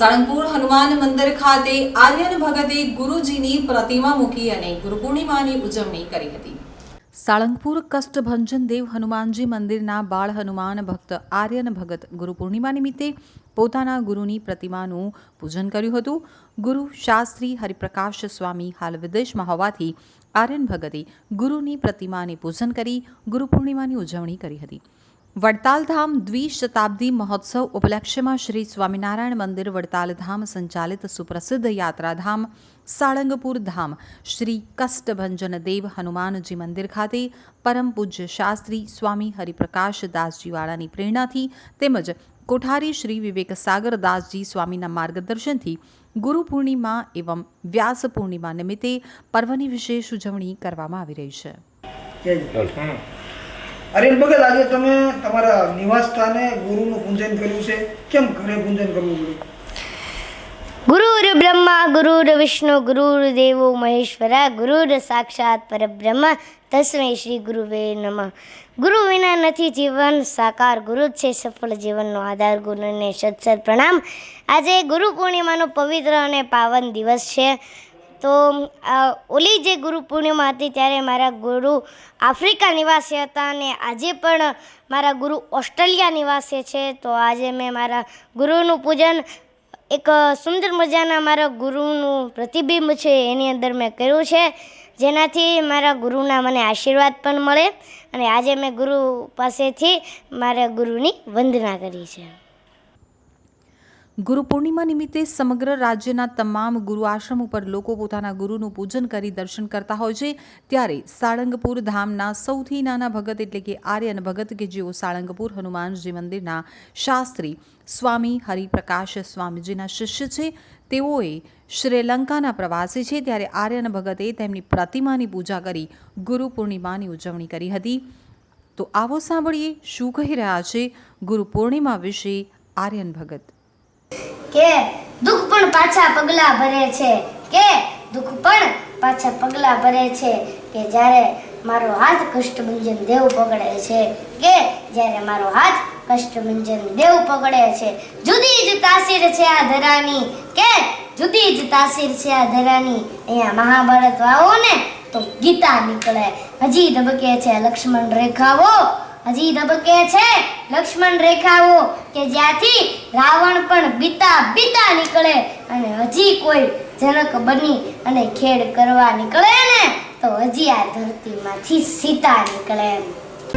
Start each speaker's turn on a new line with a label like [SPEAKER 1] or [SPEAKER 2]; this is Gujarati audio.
[SPEAKER 1] સાળંગપુર હનુમાન મંદિર ખાતે આર્યન ભગતે ગુરુજીની પ્રતિમા મૂકી અને ગુરુ પૂર્ણિમાની ઉજવણી કરી હતી. સાળંગપુર કષ્ટભંજન દેવ હનુમાનજી મંદિરના બાળ હનુમાન ભક્ત આર્યન ભગત ગુરુ પૂર્ણિમા નિમિત્તે પોતાના ગુરુની પ્રતિમાનું પૂજન કર્યું હતું. ગુરુ શાસ્ત્રી હરિપ્રકાશ સ્વામી હાલ વિદેશમાં હોવાથી આર્યન ભગતે ગુરુની પ્રતિમાને પૂજન કરી ગુરુ પૂર્ણિમાની ઉજવણી કરી હતી. વડતાલ ધામ દ્વિશતાબ્દી મહોત્સવ ઉપલક્ષ્યમાં શ્રી સ્વામિનારાયણ મંદિર વડતાલધામ સંચાલિત સુપ્રસિદ્ધ યાત્રાધામ સાળંગપુર ધામ શ્રી કષ્ટભંજન દેવ હનુમાનજી મંદિર ખાતે પરમ પૂજ્ય શાસ્ત્રી સ્વામી હરિપ્રકાશ દાસજીવાળાની પ્રેરણાથી તેમજ કોઠારી શ્રી વિવેક સાગર દાસજી સ્વામીના માર્ગદર્શનથી ગુરુ પૂર્ણિમા એવં વ્યાસ પૂર્ણિમા નિમિત્તે પર્વની વિશેષ ઉજવણી કરવામાં આવી રહી છે.
[SPEAKER 2] જય. ભગત આજે તમે તમારા નિવાસ સ્થાને ગુરુનું પૂજન કર્યું છે. કેમ ઘરે પૂજન કરવું પડ્યું
[SPEAKER 3] ગુરુર બ્રહ્મા ગુરુર વિષ્ણુ ગુરુર દેવો મહેશ્વરા ગુરુર સાક્ષાત પરબ્રહ્મ, તસ્મૈ શ્રી ગુરુવે નમઃ. ગુરુ વિના નથી જીવન સાકાર, ગુરુ છે સફળ જીવનનો આધાર, ગુરુને સત્સત પ્રણામ. આજે ગુરુ પૂર્ણિમાનો પવિત્ર અને પાવન દિવસ છે. તો ઓલી જે ગુરુ પૂર્ણિમા હતી ત્યારે મારા ગુરુ આફ્રિકા નિવાસી હતા અને આજે પણ મારા ગુરુ ઓસ્ટ્રેલિયા નિવાસી છે. તો આજે મેં મારા ગુરુનું પૂજન, એક સુંદર મજાના મારા ગુરુનું પ્રતિબિંબ છે એની અંદર મેં કર્યું છે. જેનાથી મારા ગુરુના મને આશીર્વાદ પણ મળે અને આજે મેં ગુરુ પાસેથી મારા ગુરુની વંદના કરી છે.
[SPEAKER 1] ગુરુ પૂર્ણિમા નિમિત્તે સમગ્ર રાજ્યના તમામ ગુરુ આશ્રમ ઉપર લોકો પોતાના ગુરુનું પૂજન કરી દર્શન કરતા હોય છે. ત્યારે સાળંગપુર ધામના સૌથી નાના ભગત એટલે કે આર્યન ભગત કે જેઓ સાળંગપુર હનુમાનજી મંદિરના શાસ્ત્રી સ્વામી હરિપ્રકાશ સ્વામીજીના શિષ્ય છે, તેઓએ શ્રીલંકાના પ્રવાસી છે. ત્યારે આર્યન ભગતે તેમની પ્રતિમાની પૂજા કરી ગુરુ પૂર્ણિમાની ઉજવણી કરી હતી. તો આવો સાંભળીએ શું કહી રહ્યા છે ગુરુ પૂર્ણિમા વિશે આર્યન ભગત.
[SPEAKER 3] કે દુઃખ પણ પાછા પગલા ભરે છે. કે દુઃખ પણ પાછા પગલા ભરે છે કે જ્યારે મારો હાથ કષ્ટભંજન દેવ પકડે છે. કે જ્યારે મારો હાથ કષ્ટભંજન દેવ પકડે છે. જુદી જ તાસીર છે આ ધરાની. કે જુદી જ તાસીર છે આ ધરાની. અહીંયા મહાભારત વાવો ને તો ગીતા નીકળે. હજી ધબકે છે લક્ષ્મણ રેખાઓ. હજી ધબકે છે, લક્ષ્મણ રેખાઓ કે જ્યાંથી રાવણ પણ બીતા બીતા નીકળે અને હજી કોઈ જનક બની અને ખેડ કરવા નીકળે ને, તો હજી આ ધરતીમાંથી સીતા નીકળે એમ.